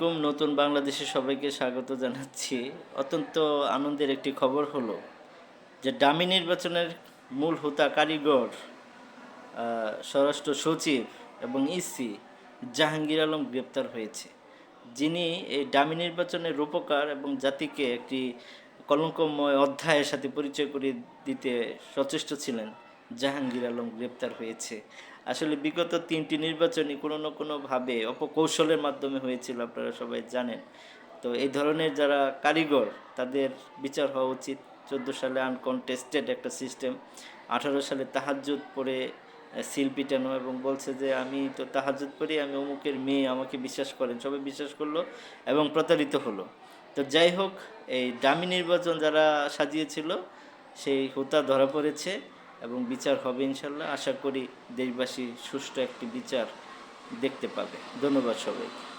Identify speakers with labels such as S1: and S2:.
S1: এরকম নতুন বাংলাদেশে সবাইকে স্বাগত জানাচ্ছি। অত্যন্ত আনন্দের একটি খবর হলো যে ডামি নির্বাচনের মূল হোতা কারিগর স্বরাষ্ট্র সচিব এবং ইসি জাহাঙ্গীর আলম গ্রেপ্তার হয়েছে। যিনি এই ডামি নির্বাচনের রূপকার এবং জাতিকে একটি কলঙ্কময় অধ্যায়ের সাথে পরিচয় করিয়ে দিতে সচেষ্ট ছিলেন। জাহাঙ্গীর আলম গ্রেপ্তার হয়েছে। আসলে বিগত তিনটি নির্বাচনই কোনো না কোনোভাবে অপকৌশলের মাধ্যমে হয়েছিল, আপনারা সবাই জানেন। তো এই ধরনের যারা কারিগর, তাদের বিচার হওয়া উচিত। চোদ্দ সালে আনকনটেস্টেড একটা সিস্টেম আঠারো সালে তাহাজ্জুদ পরে সিল পিটানো এবং বলছে যে, আমি তো তাহাজ্জুদ পড়ি, আমি অমুকের মেয়ে, আমাকে বিশ্বাস করেন। সবাই বিশ্বাস করল এবং প্রতারিত হলো। তো যাই হোক, এই ডামি নির্বাচন যারা সাজিয়েছিল, সেই হোতা ধরা পড়েছে। এবং বিচার হবে ইনশাল্লাহ। আশা করি দেশবাসী সুষ্ঠু একটি বিচার দেখতে পাবে। ধন্যবাদ সবাই